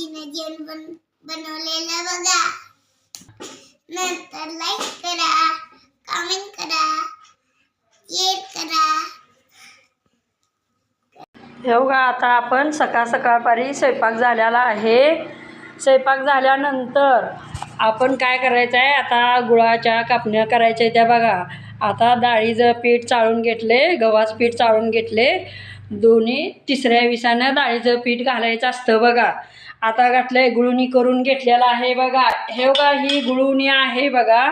आईनं जेवण बन बनवलेलं बघा. नंतर लाईक करा कमेंट करा शेअर करा. हे आता आपण सकाळ सकाळपारी स्वयंपाक झालेला आहे. स्वयंपाक झाल्यानंतर आपण काय करायचं आहे आता गुळाच्या कापण्या करायच्या त्या बघा. आता डाळीचं पीठ चाळून घेतले गव्हाचं पीठ चाळून घेतले. दोन्ही तिसऱ्या विसानं डाळीचं पीठ घालायचं असतं बघा. आता घातलंय गुळुणी करून घेतलेलं आहे बघा. हे बघा ही गुळुणी आहे बघा.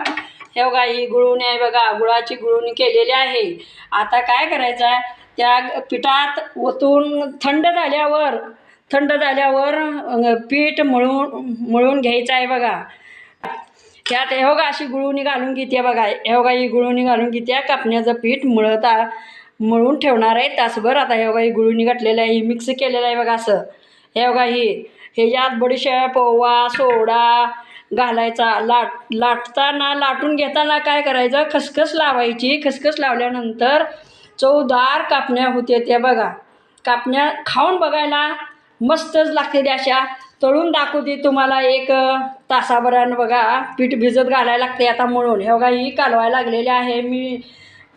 हे बघा ही गुळुणी आहे बघा. गुळाची गुळुणी केलेली आहे. आता काय करायचं आहे त्या पिठात ओतून थंड झाल्यावर थंड झाल्यावर पीठ मळून मळून घ्यायचं आहे बघा. त्यात हे बघा अशी गुळुणी घालून घेते बघा. हे बघा ही गुळवणी घालून घेते. कापण्याचं पीठ मळत मळून ठेवणार आहे. तासभर आता हे बघा ही गुळवणी घातलेलं आहे ही मिक्स केलेलं आहे बघा असं. हे बघा ही ह्याच्यात बडीशेप ओवा सोडा घालायचा. लाट लाटताना लाटून घेताना काय करायचं? खसखस लावायची. खसखस लावल्यानंतर चवदार कापण्या होते त्या बघा. कापण्या खाऊन बघायला मस्तच लागते त्या अशा. तळून दाखवते तुम्हाला एक तासाभरानं बघा. पीठ भिजत घालायला लागते आता मळून. हे बघा ही कालवायला लागलेली आहे. मी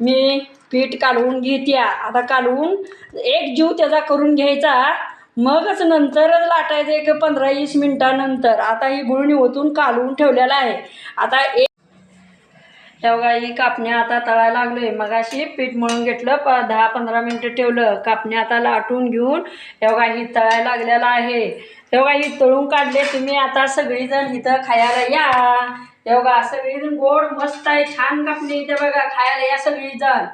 मी पीठ कालवून घेते. आता कालवून एक जीव त्याचा करून घ्यायचा. मगच नंतरच लाटायचं एक पंधरा वीस मिनटानंतर. आता ही गुळणी ओतून कालवून ठेवलेला आहे. आता एक बघा ही कापण्या आता तळायला लागलोय. मगाशी पीठ मळून घेतलं प दहा पंधरा मिनटं ठेवलं. कापण्या आता लाटून घेऊन एवढा बघा ही तळायला लागलेला आहे. तेव्हा ही तळून काढले तुम्ही आता सगळीजण इथं खायला या. तेव्हा सगळीजण गोड मस्त आहे छान कापणी इथे बघा खायला या सगळीजण.